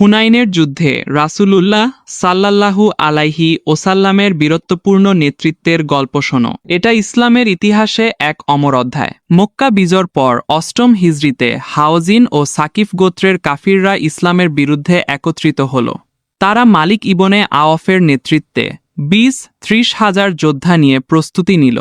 হুনাইনের যুদ্ধে রাসূলুল্লাহ সাল্লাল্লাহু আলাইহি ওসাল্লামের বীরত্বপূর্ণ নেতৃত্বের গল্প শোনো। এটা ইসলামের ইতিহাসে এক অমর অধ্যায়। মক্কা বিজর পর অষ্টম হিজরিতে হাওজিন ও সাকিফ গোত্রের কাফিররা ইসলামের বিরুদ্ধে একত্রিত হল। তারা মালিক ইবনে আওয়াফের নেতৃত্বে বিশ ত্রিশ হাজার যোদ্ধা নিয়ে প্রস্তুতি নিল।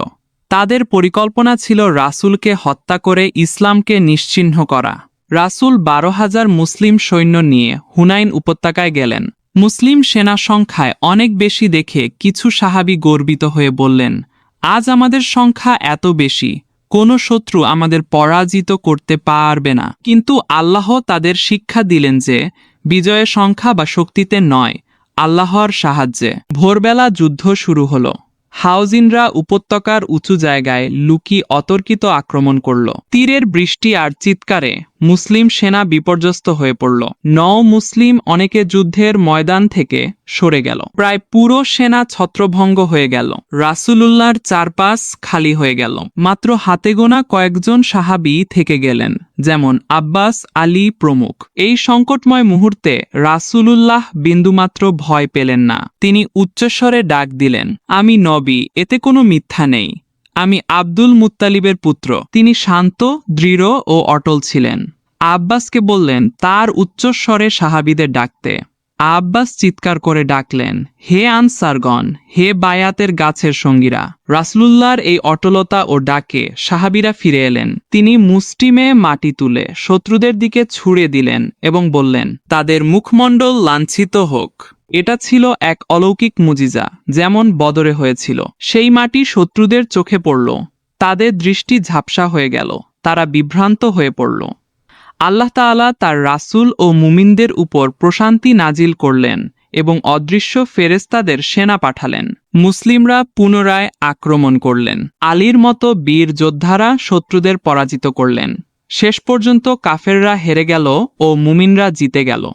তাদের পরিকল্পনা ছিল রাসূলকে হত্যা করে ইসলামকে নিশ্চিহ্ন করা। রাসূল বারো হাজার মুসলিম সৈন্য নিয়ে হুনাইন উপত্যকায় গেলেন। মুসলিম সেনা সংখ্যায় অনেক বেশি দেখে কিছু সাহাবি গর্বিত হয়ে বললেন, আজ আমাদের সংখ্যা এত বেশি, কোনো শত্রু আমাদের পরাজিত করতে পারবে না। কিন্তু আল্লাহ তাদের শিক্ষা দিলেন যে, বিজয়ের সংখ্যা বা শক্তিতে নয়, আল্লাহর সাহায্যে। ভোরবেলা যুদ্ধ শুরু হলো। হাউজিনরা উপত্যকার উঁচু জায়গায় লুকি অতর্কিত আক্রমণ করল। তীরের বৃষ্টি আর চিৎকারে মুসলিম সেনা বিপর্যস্ত হয়ে পড়ল। নও মুসলিম অনেকে যুদ্ধের ময়দান থেকে সরে গেল। প্রায় পুরো সেনা ছত্রভঙ্গ হয়ে গেল। রাসূলুল্লাহর চারপাশ খালি হয়ে গেল। মাত্র হাতে গোনা কয়েকজন সাহাবি থেকে গেলেন। যেমন আব্বাস আলী প্রমুখ। এই সংকটময় মুহূর্তে রাসুলুল্লাহ বিন্দুমাত্র ভয় পেলেন না। তিনি উচ্চস্বরে ডাক দিলেন, আমি নবী, এতে কোনো মিথ্যা নেই। আমি আব্দুল মুত্তালিবের পুত্র। তিনি শান্ত, দৃঢ় ও অটল ছিলেন। আব্বাসকে বললেন, তার উচ্চস্বরে সাহাবিদের ডাকতে। আব্বাস চিৎকার করে ডাকলেন, হে আনসারগণ, হে বায়াতের গাছের সঙ্গীরা। রাসলুল্লাহর এই অটলতা ও ডাকে সাহাবিরা ফিরে এলেন। তিনি মুষ্টিমে মাটি তুলে শত্রুদের দিকে ছুড়ে দিলেন এবং বললেন, তাদের মুখমণ্ডল লাঞ্ছিত হোক। এটা ছিল এক অলৌকিক মুজিজা, যেমন বদরে হয়েছিল। সেই মাটি শত্রুদের চোখে পড়ল, তাদের দৃষ্টি ঝাপসা হয়ে গেল, তারা বিভ্রান্ত হয়ে পড়ল। আল্লাহ তাআলা তার রাসূল ও মুমিনদের উপর প্রশান্তি নাজিল করলেন এবং অদৃশ্য ফেরেস্তাদের সেনা পাঠালেন। মুসলিমরা পুনরায় আক্রমণ করলেন। আলীর মতো বীর যোদ্ধারা শত্রুদের পরাজিত করলেন। শেষ পর্যন্ত কাফেররা হেরে গেল ও মুমিনরা জিতে গেল।